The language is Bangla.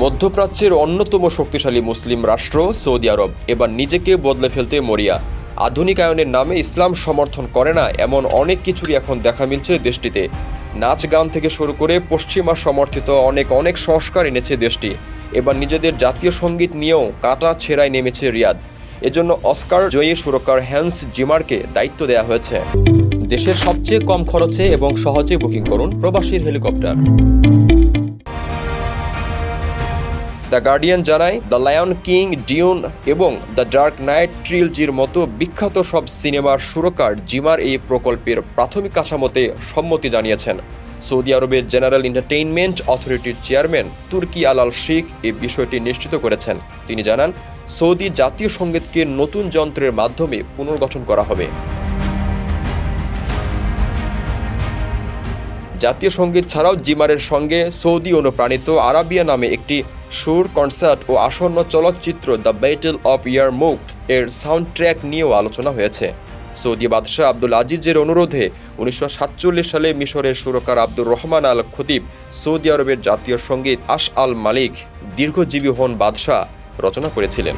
মধ্যপ্রাচ্যের অন্যতম শক্তিশালী মুসলিম রাষ্ট্র সৌদি আরব। এবার নিজেকে বদলে ফেলতে মরিয়া। আধুনিকায়নের নামে ইসলাম সমর্থন করে না এমন অনেক কিছুরই এখন দেখা মিলছে দেশটিতে। নাচ গান থেকে শুরু করে পশ্চিমা সমর্থিত অনেক অনেক সংস্কার এনেছে দেশটি। এবার নিজেদের জাতীয় সংগীত নিয়েও কাটা ছেঁড়ায় নেমেছে রিয়াদ। এজন্য অস্কার জয়ী সুরকার হ্যান্স জিমারকে দায়িত্ব দেওয়া হয়েছে। দেশের সবচেয়ে কম খরচে এবং সহজে বুকিং করুন প্রবাসীর হেলিকপ্টার। দ্য গার্ডিয়ান জানায়, দ্য লায়ন কিং, ডিউন এবং দ্য ডার্ক নাইট ট্রিলজির মতো বিখ্যাত সব সিনেমার সুরকার জিমার এই প্রকল্পের প্রাথমিক কাঠামোতে সম্মতি জানিয়েছেন। সৌদি আরবের জেনারেল এন্টারটেইনমেন্ট অথরিটির চেয়ারম্যান তুর্কি আলাল শেখ এই বিষয়টি নিশ্চিত করেছেন। তিনি জানান, সৌদি জাতীয় সঙ্গীতকে নতুন যন্ত্রের মাধ্যমে পুনর্গঠন করা হবে। জাতীয় সংগীত ছাড়াও জিমারের সঙ্গে সৌদি অনুপ্রাণিত আরাবিয়া নামে একটি সুর, কনসার্ট ও আসন্ন চলচ্চিত্র দ্য ব্যাটেল অফ ইয়ার মুক এর সাউন্ড ট্র্যাক নিয়েও আলোচনা হয়েছে। সৌদি বাদশাহ আব্দুল আজিজের অনুরোধে উনিশশো সাতচল্লিশ সালে মিশরের সুরকার আব্দুর রহমান আল খতিব সৌদি আরবের জাতীয় সংগীত আশ আল মালিক দীর্ঘজীবী হন বাদশাহ রচনা করেছিলেন।